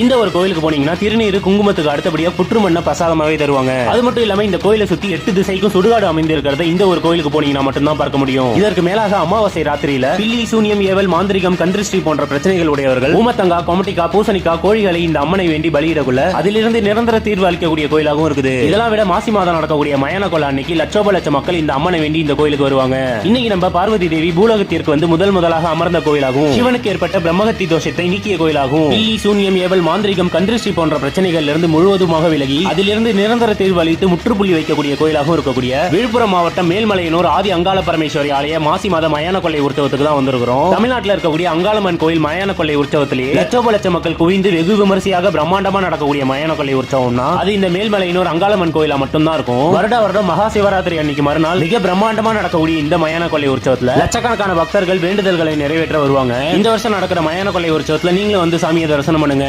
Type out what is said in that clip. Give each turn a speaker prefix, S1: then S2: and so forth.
S1: இந்த ஒரு கோயிலுக்கு போனீங்கன்னா திருநீர் குங்குமத்துக்கு அடுத்தபடியா புற்றுமண்ண பிரசாதமாவே தருவாங்க. அது மட்டும் இல்லாம இந்த கோயிலை சுத்தி எட்டு திசைக்கும் சுடுகாடு அமைந்து இருக்கிறத இந்த ஒரு கோயிலுக்கு போனீங்கன்னா மட்டும்தான் பார்க்க முடியும். இதற்கு மேலாக அமாவாசை ராத்திரியில பில்லி சூனியம் ஏவல் மாந்திரிகம் கந்திருஷ்டி போன்ற பிரச்சனைகள் உடையவர்கள் ஊமத்தங்கா கொமட்டிக்கா பூசணிக்கா கோழிகளை இந்த அம்மனை வேண்டி பலியிடக்குள்ள அதிலிருந்து நிரந்தர தீர்வு அளிக்கக்கூடிய கோயிலாகவும் இருக்குது. இதெல்லாம் விட மாசி மாதம் நடக்கக்கூடிய மயான கொள்ள அன்னைக்கு லட்சோப லட்சம் மக்கள் இந்த அம்மனை வேண்டி இந்த கோயிலுக்கு வருவாங்க. இன்னைக்கு நம்ம பார்வதி தேவி பூலோகத்திற்கு வந்து முதல் முதலாக அமர்ந்த கோயிலாகும் சிவனுக்கு ஏற்பட்ட பிரம்மகத்தி தோஷத்தை நீக்கிய கோயிலாகும் பில்லி சூனியம் ஏவல் மாந்திரிகம் கந்திருஷ்டி போன்ற பிரச்சனைகள் இருந்து முழுவதுமாக விலகி அதிலிருந்து நிரந்தர தீர்வு அளித்து முற்றுப்புள்ளி வைக்கக்கூடிய கோயிலாகவும் இருக்கக்கூடிய விழுப்புரம் மாவட்டம் மேல்மலையனூர் ஆதி அங்காள பரமேஸ்வரி ஆலய மாசி மாத மயான கொள்ளை உற்சவத்துக்கு தான் வந்திருக்கிறோம். தமிழ்நாட்டில் இருக்கக்கூடிய அங்காளம்மன் கோயில் மயான கொள்ளை உற்சவத்திலேயே லட்சோப லட்சம் மக்கள் குவிந்து வெகு விமரிசையாக பிரம்மாண்டமா நடக்கக்கூடிய மயான கொள்ளை உற்சவம்னா அது இந்த மேல்மலையனூர் அங்காளம்மன் கோயிலா மட்டும்தான் இருக்கும். வருட வருடம் மகா சிவராத்திரி அன்னைக்கு மறுநாள் மிக பிரம்மாண்டமா நடக்கக்கூடிய இந்த மயான கொள்ளை உற்சவத்துல லட்சக்கணக்கான பக்தர்கள் வேண்டுதல்களை நிறைவேற்ற வருவாங்க. இந்த வருஷம் நடக்கிற மயான கொள்ளை உற்சவத்துல நீங்களும் வந்து சாமியை தரிசனம் பண்ணுங்க.